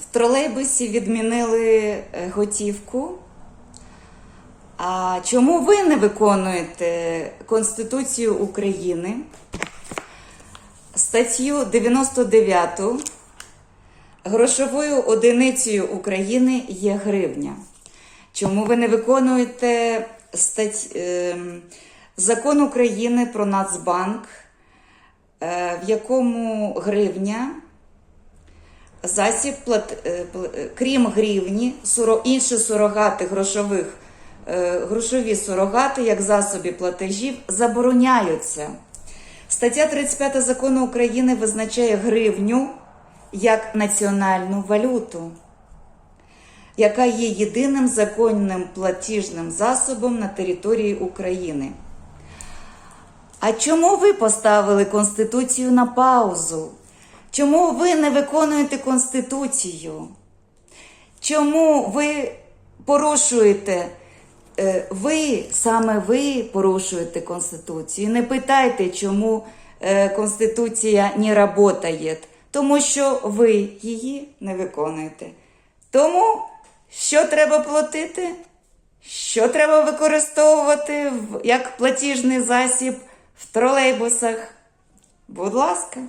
В тролейбусі відмінили е, готівку. А чому ви не виконуєте Конституцію України? Статтю 99 грошовою одиницею України є гривня. Чому ви не виконуєте стать... ем, закон України про Нацбанк, е, в якому гривня засіб, е, е, крім гривні, інші сурогати грошових, е, грошові сурогати, як засоби платежів, забороняються. Стаття 35 закону України визначає гривню як національну валюту, яка є єдиним законним платіжним засобом на території України. А чому ви поставили Конституцію на паузу? Чому ви не виконуєте Конституцію? Чому ви порушуєте? е, Ви, саме ви порушуєте Конституцію. Не питайте, чому е, Конституція не працює, тому що ви її не виконуєте. Тому що треба платити? Що треба використовувати як платіжний засіб в тролейбусах? Будь ласка.